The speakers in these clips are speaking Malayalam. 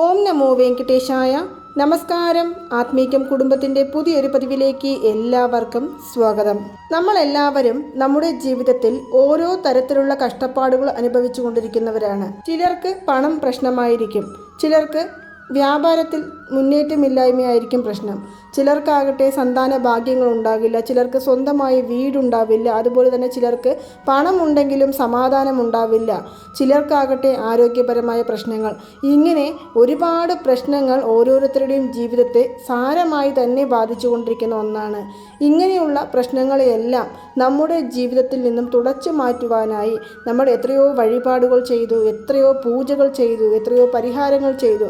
ഓം നമോ വെങ്കടേശായ. നമസ്കാരം. ആത്മീകം കുടുംബത്തിന്റെ പുതിയൊരു പതിവിലേക്ക് എല്ലാവർക്കും സ്വാഗതം. നമ്മളെല്ലാവരും നമ്മുടെ ജീവിതത്തിൽ ഓരോ തരത്തിലുള്ള കഷ്ടപ്പാടുകൾ അനുഭവിച്ചു കൊണ്ടിരിക്കുന്നവരാണ് ചിലർക്ക് പണം പ്രശ്നമായിരിക്കും. ചിലർക്ക് വ്യാപാരത്തിൽ മുന്നേറ്റമില്ലായ്മയായിരിക്കും പ്രശ്നം. ചിലർക്കാകട്ടെ സന്താന ഭാഗ്യങ്ങൾ ഉണ്ടാകില്ല ചിലർക്ക് സ്വന്തമായി വീടുണ്ടാവില്ല അതുപോലെ തന്നെ ചിലർക്ക് പണമുണ്ടെങ്കിലും സമാധാനം ഉണ്ടാവില്ല ചിലർക്കാകട്ടെ ആരോഗ്യപരമായ പ്രശ്നങ്ങൾ. ഇങ്ങനെ ഒരുപാട് പ്രശ്നങ്ങൾ ഓരോരുത്തരുടെയും ജീവിതത്തെ സാരമായി തന്നെ ബാധിച്ചുകൊണ്ടിരിക്കുന്ന ഒന്നാണ്. ഇങ്ങനെയുള്ള പ്രശ്നങ്ങളെയെല്ലാം നമ്മുടെ ജീവിതത്തിൽ നിന്നും തുടച്ചു മാറ്റുവാനായി നമ്മൾ എത്രയോ വഴിപാടുകൾ ചെയ്തു എത്രയോ പൂജകൾ ചെയ്തു എത്രയോ പരിഹാരങ്ങൾ ചെയ്തു.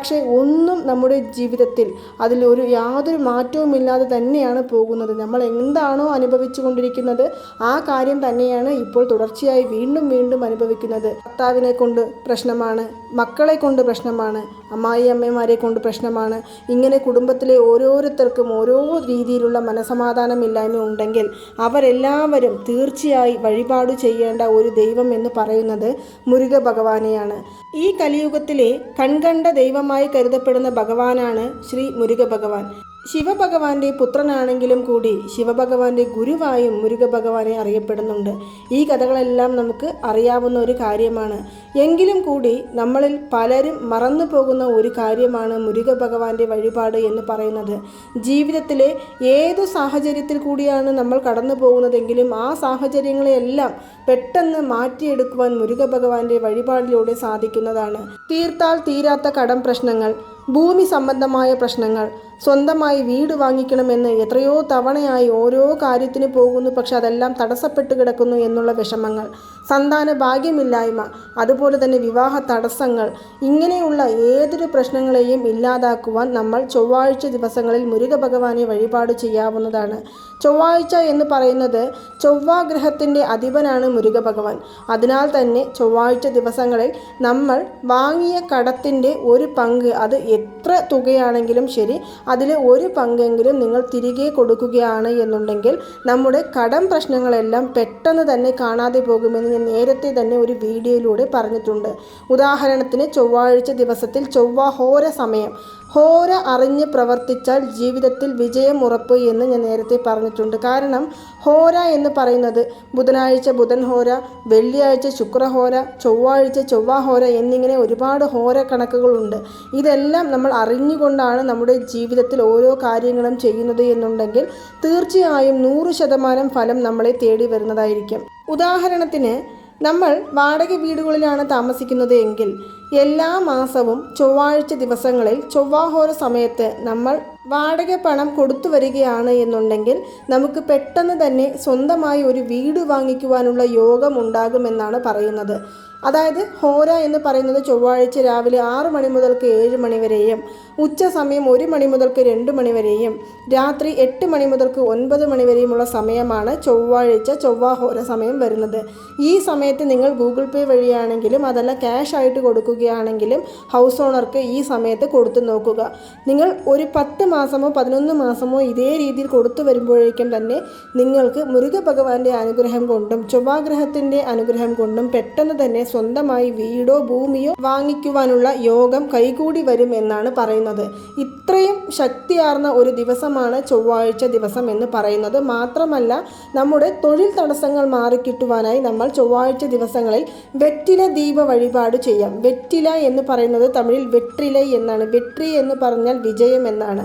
പക്ഷേ ഒന്നും നമ്മുടെ ജീവിതത്തിൽ അതിലൊരു യാതൊരു മാറ്റവുമില്ലാതെ തന്നെയാണ് പോകുന്നത്. നമ്മൾ എന്താണോ അനുഭവിച്ചു കൊണ്ടിരിക്കുന്നത് ആ കാര്യം തന്നെയാണ് ഇപ്പോൾ തുടർച്ചയായി വീണ്ടും വീണ്ടും അനുഭവിക്കുന്നത്. ഭർത്താവിനെ കൊണ്ട് പ്രശ്നമാണ് മക്കളെ കൊണ്ട് പ്രശ്നമാണ് അമ്മായി അമ്മമാരെ കൊണ്ട് പ്രശ്നമാണ്. ഇങ്ങനെ കുടുംബത്തിലെ ഓരോരുത്തർക്കും ഓരോ രീതിയിലുള്ള മനസമാധാനമില്ലായ്മ ഉണ്ടെങ്കിൽ അവരെല്ലാവരും തീർച്ചയായി വഴിപാട് ചെയ്യേണ്ട ഒരു ദൈവം എന്ന് പറയുന്നത് മുരുക ഭഗവാനെയാണ്. ഈ കലിയുഗത്തിലെ കൺകണ്ട ദൈവമായി കരുതപ്പെടുന്ന ഭഗവാനാണ് ശ്രീ മുരുക ഭഗവാൻ ശിവഭഗവാന്റെ പുത്രനാണെങ്കിലും കൂടി ശിവഭഗവാന്റെ ഗുരുവായും മുരുക ഭഗവാനെ അറിയപ്പെടുന്നുണ്ട്. ഈ കഥകളെല്ലാം നമുക്ക് അറിയാവുന്ന ഒരു കാര്യമാണ്. എങ്കിലും കൂടി നമ്മളിൽ പലരും മറന്നു പോകുന്ന ഒരു കാര്യമാണ് മുരുക ഭഗവാന്റെ വഴിപാട് എന്ന് പറയുന്നത്. ജീവിതത്തിലെ ഏതു സാഹചര്യത്തിൽ കൂടിയാണ് നമ്മൾ കടന്നു പോകുന്നതെങ്കിലും ആ സാഹചര്യങ്ങളെയെല്ലാം പെട്ടെന്ന് മാറ്റിയെടുക്കുവാൻ മുരുക ഭഗവാന്റെ വഴിപാടിലൂടെ സാധിക്കുന്നതാണ്. തീർത്താൽ തീരാത്ത കടം പ്രശ്നങ്ങൾ ഭൂമി സംബന്ധമായ പ്രശ്നങ്ങൾ. സ്വന്തമായി വീട് വാങ്ങിക്കണമെന്ന് എത്രയോ തവണയായി ഓരോ കാര്യത്തിന് പോകുന്നു പക്ഷെ അതെല്ലാം തടസ്സപ്പെട്ട് കിടക്കുന്നു എന്നുള്ള വിഷമങ്ങൾ. സന്താന ഭാഗ്യമില്ലായ്മ അതുപോലെ തന്നെ വിവാഹ തടസ്സങ്ങൾ. ഇങ്ങനെയുള്ള ഏതൊരു പ്രശ്നങ്ങളെയും ഇല്ലാതാക്കുവാൻ നമ്മൾ ചൊവ്വാഴ്ച ദിവസങ്ങളിൽ മുരുക ഭഗവാനെ വഴിപാട് ചെയ്യാവുന്നതാണ്. ചൊവ്വാഴ്ച എന്ന് പറയുന്നത് ചൊവ്വാഗ്രഹത്തിന്റെ അധിപനാണ് മുരുക ഭഗവാൻ അതിനാൽ തന്നെ ചൊവ്വാഴ്ച ദിവസങ്ങളിൽ നമ്മൾ വാങ്ങിയ കടത്തിന്റെ ഒരു പങ്ക് അത് എത്ര തുകയാണെങ്കിലും ശരി അതിൽ ഒരു പങ്കെങ്കിലും നിങ്ങൾ തിരികെ കൊടുക്കുകയാണ് എന്നുണ്ടെങ്കിൽ നമ്മുടെ കടം പ്രശ്നങ്ങളെല്ലാം പെട്ടെന്ന് തന്നെ കാണാതെ പോകുമെന്ന് ഞാൻ നേരത്തെ തന്നെ ഒരു വീഡിയോയിലൂടെ പറഞ്ഞിട്ടുണ്ട്. ഉദാഹരണത്തിന് ചൊവ്വാഴ്ച ദിവസത്തിൽ ചൊവ്വ ഹോര സമയം. ഹോര അറിഞ്ഞ് പ്രവർത്തിച്ചാൽ ജീവിതത്തിൽ വിജയം ഉറപ്പ് എന്ന് ഞാൻ നേരത്തെ പറഞ്ഞിട്ടുണ്ട്. കാരണം ഹോര എന്ന് പറയുന്നത് ബുധനാഴ്ച ബുധൻ ഹോര വെള്ളിയാഴ്ച ശുക്രഹോര ചൊവ്വാഴ്ച ചൊവ്വ ഹോര എന്നിങ്ങനെ ഒരുപാട് ഹോര കണക്കുകളുണ്ട്. ഇതെല്ലാം നമ്മൾ അറിഞ്ഞുകൊണ്ടാണ് നമ്മുടെ ജീവിതത്തിൽ ഓരോ കാര്യങ്ങളും ചെയ്യുന്നത് എന്നുണ്ടെങ്കിൽ തീർച്ചയായും നൂറ് ശതമാനം ഫലം നമ്മളെ തേടി വരുന്നതായിരിക്കും. ഉദാഹരണത്തിന് നമ്മൾ വാടക വീടുകളിലാണ് താമസിക്കുന്നത് എങ്കിൽ എല്ലാ മാസവും ചൊവ്വാഴ്ച ദിവസങ്ങളിൽ ചൊവ്വാഹോര സമയത്ത് നമ്മൾ വാടക പണം കൊടുത്തു വരികയാണ് എന്നുണ്ടെങ്കിൽ നമുക്ക് പെട്ടെന്ന് തന്നെ സ്വന്തമായി ഒരു വീട് വാങ്ങിക്കുവാനുള്ള യോഗം ഉണ്ടാകുമെന്നാണ് പറയുന്നത്. അതായത് ഹോര എന്ന് പറയുന്നത് ചൊവ്വാഴ്ച രാവിലെ ആറ് മണി മുതൽക്ക് ഏഴ് മണി വരെയും ഉച്ച സമയം ഒരു മണി മുതൽക്ക് രണ്ട് മണി വരെയും രാത്രി എട്ട് മണി മുതൽക്ക് ഒൻപത് മണി വരെയുമുള്ള സമയമാണ് ചൊവ്വാഴ്ച ചൊവ്വാ ചൊവ്വാഹോര സമയം വരുന്നത്. ഈ സമയത്ത് നിങ്ങൾ ഗൂഗിൾ പേ വഴിയാണെങ്കിലും അതല്ല ക്യാഷ് ആയിട്ട് കൊടുക്കുകയാണെങ്കിലും ഹൗസ് ഓണർക്ക് ഈ സമയത്ത് കൊടുത്തു നോക്കുക. നിങ്ങൾ ഒരു പത്ത് മാസമോ പതിനൊന്ന് മാസമോ ഇതേ രീതിയിൽ കൊടുത്തു വരുമ്പോഴേക്കും തന്നെ നിങ്ങൾക്ക് മുരുക ഭഗവാന്റെ അനുഗ്രഹം കൊണ്ടും ചൊവ്വാഗ്രഹത്തിന്റെ അനുഗ്രഹം കൊണ്ടും പെട്ടെന്ന് തന്നെ സ്വന്തമായി വീടോ ഭൂമിയോ വാങ്ങിക്കുവാനുള്ള യോഗം കൈകൂടി വരും എന്നാണ് പറയുന്നത്. ഇത്രയും ശക്തിയാർന്ന ഒരു ദിവസമാണ് ചൊവ്വാഴ്ച ദിവസം എന്ന് പറയുന്നത്. മാത്രമല്ല നമ്മുടെ തൊഴിൽ തടസ്സങ്ങൾ മാറിക്കിട്ടുവാനായി നമ്മൾ ചൊവ്വാഴ്ച ദിവസങ്ങളിൽ വെറ്റില ദീപ വഴിപാട് ചെയ്യാം. വെറ്റില എന്ന് പറയുന്നത് തമിഴിൽ വെട്രിലൈ എന്നാണ്. വെട്രി എന്ന് പറഞ്ഞാൽ വിജയം എന്നാണ്.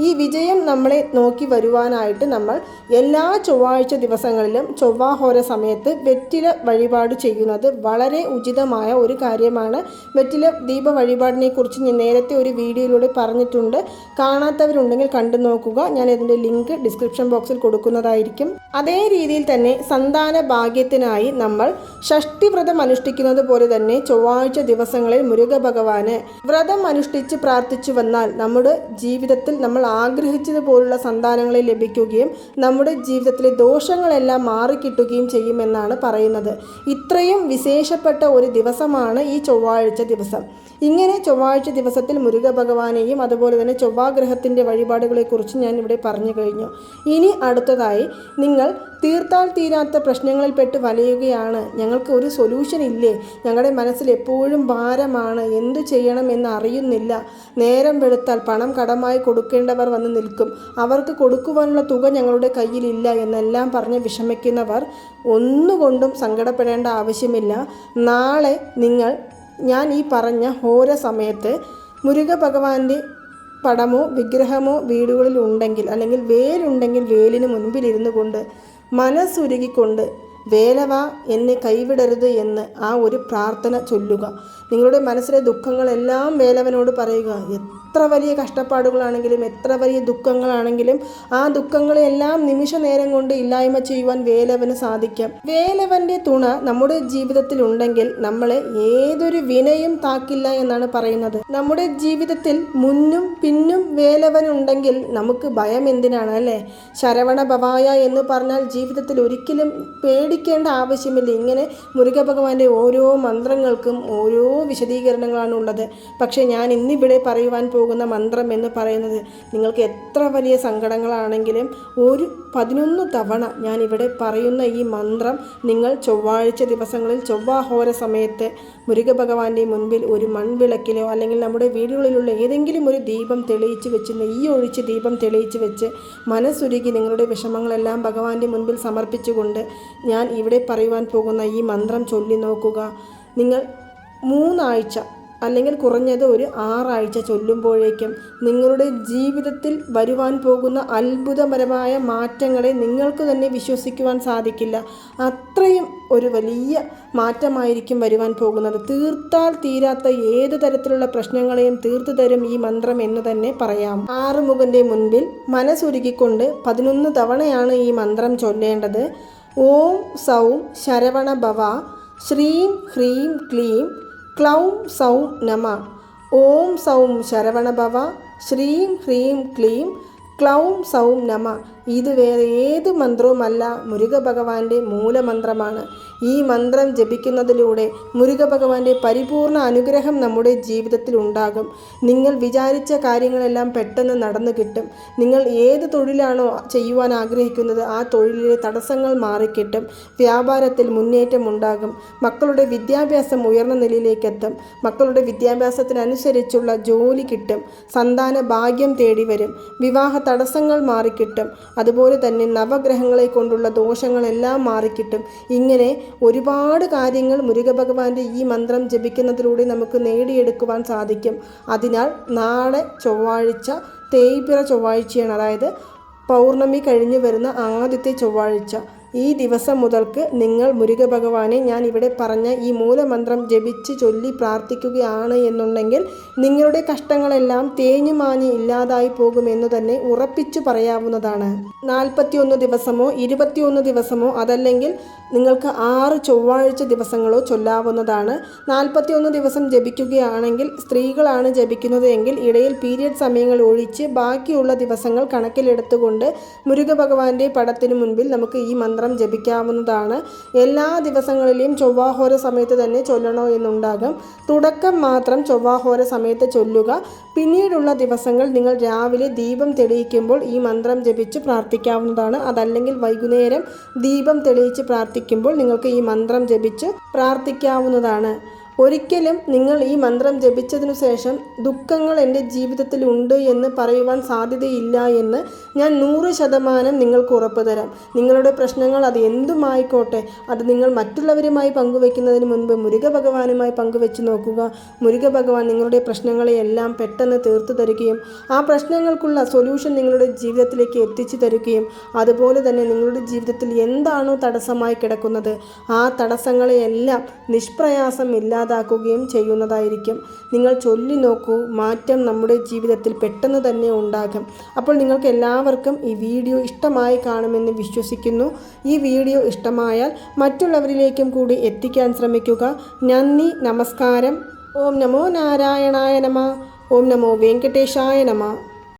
ഈ വിജയം നമ്മളെ നോക്കി വരുവാനായിട്ട് നമ്മൾ എല്ലാ ചൊവ്വാഴ്ച ദിവസങ്ങളിലും ചൊവ്വാഹോര സമയത്ത് വെറ്റില വഴിപാട് ചെയ്യുന്നത് വളരെ ഉചിതമായ ഒരു കാര്യമാണ്. വെറ്റില ദീപ വഴിപാടിനെ കുറിച്ച് ഞാൻ നേരത്തെ ഒരു വീഡിയോയിലൂടെ പറഞ്ഞിട്ടുണ്ട്. കാണാത്തവരുണ്ടെങ്കിൽ കണ്ടു നോക്കുക. ഞാൻ ഇതിന്റെ ലിങ്ക് ഡിസ്ക്രിപ്ഷൻ ബോക്സിൽ കൊടുക്കുന്നതായിരിക്കും. അതേ രീതിയിൽ തന്നെ സന്താന ഭാഗ്യത്തിനായി നമ്മൾ ഷഷ്ടിവ്രതം അനുഷ്ഠിക്കുന്നത് പോലെ തന്നെ ചൊവ്വാഴ്ച ദിവസങ്ങളിൽ മുരുക ഭഗവാന് വ്രതം അനുഷ്ഠിച്ച് പ്രാർത്ഥിച്ചു വന്നാൽ നമ്മുടെ ജീവിതത്തിൽ നമ്മൾ ആഗ്രഹിച്ചതുപോലുള്ള സന്താനങ്ങളെ ലഭിക്കുകയും നമ്മുടെ ജീവിതത്തിലെ ദോഷങ്ങളെല്ലാം മാറിക്കിട്ടുകയും ചെയ്യുമെന്നാണ് പറയുന്നത്. ഇത്രയും വിശേഷപ്പെട്ട ഒരു ദിവസമാണ് ഈ ചൊവ്വാഴ്ച ദിവസം. ഇങ്ങനെ ചൊവ്വാഴ്ച ദിവസത്തിൽ മുരുക ഭഗവാനെയും അതുപോലെ തന്നെ ചൊവ്വാഗ്രഹത്തിന്റെ വഴിപാടുകളെക്കുറിച്ച് ഞാൻ ഇവിടെ പറഞ്ഞു കഴിഞ്ഞു. ഇനി അടുത്തതായി നിങ്ങൾ തീർത്താൽ തീരാത്ത പ്രശ്നങ്ങളിൽപ്പെട്ട് വലയുകയാണ്. ഞങ്ങൾക്ക് ഒരു സൊല്യൂഷൻ ഇല്ലേ? ഞങ്ങളുടെ മനസ്സിൽ എപ്പോഴും ഭാരമാണ്. എന്തു ചെയ്യണം എന്ന് അറിയുന്നില്ല. നേരം വെളുത്താൽ പണം കടമായി കൊടുക്കേണ്ടവർ വന്ന് നിൽക്കും. അവർക്ക് കൊടുക്കുവാനുള്ള തുക ഞങ്ങളുടെ കയ്യിലില്ല എന്നെല്ലാം പറഞ്ഞ് വിഷമിക്കുന്നവർ ഒന്നുകൊണ്ടും സങ്കടപ്പെടേണ്ട ആവശ്യമില്ല. നാളെ നിങ്ങൾ ഞാൻ ഈ പറഞ്ഞ ഹോര സമയത്ത് മുരുക ഭഗവാന്റെ പടമോ വിഗ്രഹമോ വീടുകളിൽ ഉണ്ടെങ്കിൽ അല്ലെങ്കിൽ വേലുണ്ടെങ്കിൽ വേലിന് മുൻപിലിരുന്നു കൊണ്ട് മനസ്സുരുകിക്കൊണ്ട് വേലവ എന്നെ കൈവിടരുത് എന്ന് ആ ഒരു പ്രാർത്ഥന ചൊല്ലുക. നിങ്ങളുടെ മനസ്സിലെ ദുഃഖങ്ങളെല്ലാം വേലവനോട് പറയുക. എത്ര വലിയ കഷ്ടപ്പാടുകളാണെങ്കിലും എത്ര വലിയ ദുഃഖങ്ങളാണെങ്കിലും ആ ദുഃഖങ്ങളെല്ലാം നിമിഷ നേരം കൊണ്ട് ഇല്ലായ്മ ചെയ്യുവാൻ വേലവന് സാധിക്കും. വേലവന്റെ തുണ നമ്മുടെ ജീവിതത്തിൽ ഉണ്ടെങ്കിൽ നമ്മളെ ഏതൊരു വിനയും താക്കില്ല എന്നാണ് പറയുന്നത്. നമ്മുടെ ജീവിതത്തിൽ മുന്നും പിന്നും വേലവൻ ഉണ്ടെങ്കിൽ നമുക്ക് ഭയം എന്തിനാണ് അല്ലേ? ശരവണ ഭവായ എന്ന് പറഞ്ഞാൽ ജീവിതത്തിൽ ഒരിക്കലും പേടിക്കേണ്ട ആവശ്യമില്ല. ഇങ്ങനെ മുരുക ഭഗവാന്റെ ഓരോ മന്ത്രങ്ങൾക്കും ഓരോ വിശദീകരണങ്ങളാണ് ഉള്ളത്. പക്ഷേ ഞാൻ ഇന്നിവിടെ പറയുവാൻ പോകുന്ന മന്ത്രം എന്ന് പറയുന്നത് നിങ്ങൾക്ക് എത്ര വലിയ സങ്കടങ്ങളാണെങ്കിലും ഒരു പതിനൊന്ന് തവണ ഞാൻ ഇവിടെ പറയുന്ന ഈ മന്ത്രം നിങ്ങൾ ചൊവ്വാഴ്ച ദിവസങ്ങളിൽ ചൊവ്വാഹോര സമയത്ത് മുരുക ഭഗവാന്റെ മുൻപിൽ ഒരു മൺവിളക്കിലോ അല്ലെങ്കിൽ നമ്മുടെ വീടുകളിലുള്ള ഏതെങ്കിലും ഒരു ദീപം തെളിയിച്ച് വെച്ച് നെയ്യ് ഒഴിച്ച് ദീപം തെളിയിച്ച് വെച്ച് മനസ്സുരുകി നിങ്ങളുടെ വിഷമങ്ങളെല്ലാം ഭഗവാന്റെ മുൻപിൽ സമർപ്പിച്ചുകൊണ്ട് ഞാൻ ഇവിടെ പറയുവാൻ പോകുന്ന ഈ മന്ത്രം ചൊല്ലി നോക്കുക. നിങ്ങൾ മൂന്നാഴ്ച അല്ലെങ്കിൽ കുറഞ്ഞത് ഒരു ആറാഴ്ച ചൊല്ലുമ്പോഴേക്കും നിങ്ങളുടെ ജീവിതത്തിൽ വരുവാൻ പോകുന്ന അത്ഭുതപരമായ മാറ്റങ്ങളെ നിങ്ങൾക്ക് തന്നെ വിശ്വസിക്കുവാൻ സാധിക്കില്ല. അത്രയും ഒരു വലിയ മാറ്റമായിരിക്കും വരുവാൻ പോകുന്നത്. തീർത്താൽ തീരാത്ത ഏത് തരത്തിലുള്ള പ്രശ്നങ്ങളെയും തീർത്തു തരും ഈ മന്ത്രം എന്ന് തന്നെ പറയാം. ആറുമുഖന്റെ മുൻപിൽ മനസ്സൊരുക്കിക്കൊണ്ട് പതിനൊന്ന് തവണയാണ് ഈ മന്ത്രം ചൊല്ലേണ്ടത്. ഓം സൗം ശരവണ ഭവ. ശ്രീം ഹ്രീം ക്ലീം. ക്ലൗം സൗം നമ. ഓം സൗം ശരവണഭവ ശ്രീം ഹ്രീം ക്ലീം. ക്ലൗം സൗം നമ. ഇത് വേറെ ഏത് മന്ത്രവുമല്ല മുരുക ഭഗവാന്റെ മൂലമന്ത്രമാണ്. ഈ മന്ത്രം ജപിക്കുന്നതിലൂടെ മുരുക ഭഗവാന്റെ പരിപൂർണ അനുഗ്രഹം നമ്മുടെ ജീവിതത്തിൽ ഉണ്ടാകും. നിങ്ങൾ വിചാരിച്ച കാര്യങ്ങളെല്ലാം പെട്ടെന്ന് നടന്നു കിട്ടും. നിങ്ങൾ ഏത് തൊഴിലാണോ ചെയ്യുവാൻ ആഗ്രഹിക്കുന്നത് ആ തൊഴിലിലെ തടസ്സങ്ങൾ മാറിക്കിട്ടും. വ്യാപാരത്തിൽ മുന്നേറ്റം ഉണ്ടാകും. മക്കളുടെ വിദ്യാഭ്യാസം ഉയർന്ന നിലയിലേക്കെത്തും. മക്കളുടെ വിദ്യാഭ്യാസത്തിനനുസരിച്ചുള്ള ജോലി കിട്ടും. സന്താന ഭാഗ്യം തേടി വരും. വിവാഹ തടസ്സങ്ങൾ മാറിക്കിട്ടും. അതുപോലെ തന്നെ നവഗ്രഹങ്ങളെ കൊണ്ടുള്ള ദോഷങ്ങളെല്ലാം മാറിക്കിട്ടും. ഇങ്ങനെ ഒരുപാട് കാര്യങ്ങൾ മുരുക ഭഗവാന്റെ ഈ മന്ത്രം ജപിക്കുന്നതിലൂടെ നമുക്ക് നേടിയെടുക്കുവാൻ സാധിക്കും. അതിനാൽ നാളെ ചൊവ്വാഴ്ച തേയ്പിറ ചൊവ്വാഴ്ചയാണ്. അതായത് പൗർണമി കഴിഞ്ഞു വരുന്ന ആദ്യത്തെ ചൊവ്വാഴ്ച. ഈ ദിവസം മുതൽക്ക് നിങ്ങൾ മുരുക ഭഗവാനെ ഞാൻ ഇവിടെ പറഞ്ഞ ഈ മൂലമന്ത്രം ജപിച്ച് ചൊല്ലി പ്രാർത്ഥിക്കുകയാണ് എന്നുണ്ടെങ്കിൽ നിങ്ങളുടെ കഷ്ടങ്ങളെല്ലാം തേഞ്ഞു മാഞ്ഞ് ഇല്ലാതായി പോകുമെന്ന് തന്നെ ഉറപ്പിച്ചു പറയാവുന്നതാണ്. നാൽപ്പത്തിയൊന്ന് ദിവസമോ ഇരുപത്തിയൊന്ന് ദിവസമോ അതല്ലെങ്കിൽ നിങ്ങൾക്ക് ആറ് ചൊവ്വാഴ്ച ദിവസങ്ങളോ ചൊല്ലാവുന്നതാണ്. നാൽപ്പത്തിയൊന്ന് ദിവസം ജപിക്കുകയാണെങ്കിൽ സ്ത്രീകളാണ് ജപിക്കുന്നത് എങ്കിൽ ഇടയിൽ പീരിയഡ് സമയങ്ങൾ ഒഴിച്ച് ബാക്കിയുള്ള ദിവസങ്ങൾ കണക്കിലെടുത്തുകൊണ്ട് മുരുക ഭഗവാന്റെ പടത്തിനു മുൻപിൽ നമുക്ക് ഈ മന്ത്രം മന്ത്രം ജപിക്കാവുന്നതാണ്. എല്ലാ ദിവസങ്ങളിലെയും ചൊവ്വാഹോര സമയത്ത് തന്നെ ചൊല്ലണോ എന്നുണ്ടാകും. തുടക്കം മാത്രം ചൊവ്വാഹോര സമയത്ത് ചൊല്ലുക. പിന്നീടുള്ള ദിവസങ്ങൾ നിങ്ങൾ രാവിലെ ദീപം തെളിയിക്കുമ്പോൾ ഈ മന്ത്രം ജപിച്ച് പ്രാർത്ഥിക്കാവുന്നതാണ്. അതല്ലെങ്കിൽ വൈകുന്നേരം ദീപം തെളിയിച്ച് പ്രാർത്ഥിക്കുമ്പോൾ നിങ്ങൾക്ക് ഈ മന്ത്രം ജപിച്ച് പ്രാർത്ഥിക്കാവുന്നതാണ്. ഒരിക്കലും നിങ്ങൾ ഈ മന്ത്രം ജപിച്ചതിനു ശേഷം ദുഃഖങ്ങൾ എന്റെ ജീവിതത്തിൽ ഉണ്ട് എന്ന് പറയുവാൻ സാധ്യതയില്ല എന്ന് ഞാൻ നൂറ് ശതമാനം നിങ്ങൾക്ക് ഉറപ്പ് തരാം. നിങ്ങളുടെ പ്രശ്നങ്ങൾ അത് എന്തുമായിക്കോട്ടെ അത് നിങ്ങൾ മറ്റുള്ളവരുമായി പങ്കുവെക്കുന്നതിന് മുൻപ് മുരുക ഭഗവാനുമായി പങ്കുവെച്ച് നോക്കുക. മുരുക ഭഗവാൻ നിങ്ങളുടെ പ്രശ്നങ്ങളെയെല്ലാം പെട്ടെന്ന് തീർത്തു തരികയും ആ പ്രശ്നങ്ങൾക്കുള്ള സൊല്യൂഷൻ നിങ്ങളുടെ ജീവിതത്തിലേക്ക് എത്തിച്ചു തരികയും അതുപോലെ തന്നെ നിങ്ങളുടെ ജീവിതത്തിൽ എന്താണോ തടസ്സമായി കിടക്കുന്നത് ആ തടസ്സങ്ങളെയെല്ലാം നിഷ്പ്രയാസമില്ല ഇല്ലാതാക്കുകയും ചെയ്യുന്നതായിരിക്കും. നിങ്ങൾ ചൊല്ലി നോക്കൂ മാറ്റം നമ്മുടെ ജീവിതത്തിൽ പെട്ടെന്ന് തന്നെ ഉണ്ടാകും. അപ്പോൾ നിങ്ങൾക്ക് എല്ലാവർക്കും ഈ വീഡിയോ ഇഷ്ടമായി കാണുമെന്ന് വിശ്വസിക്കുന്നു. ഈ വീഡിയോ ഇഷ്ടമായാൽ മറ്റുള്ളവരിലേക്കും കൂടി എത്തിക്കാൻ ശ്രമിക്കുക. നന്ദി നമസ്കാരം. ഓം നമോ നാരായണായ നമ. ഓം നമോ വെങ്കടേശായ നമ.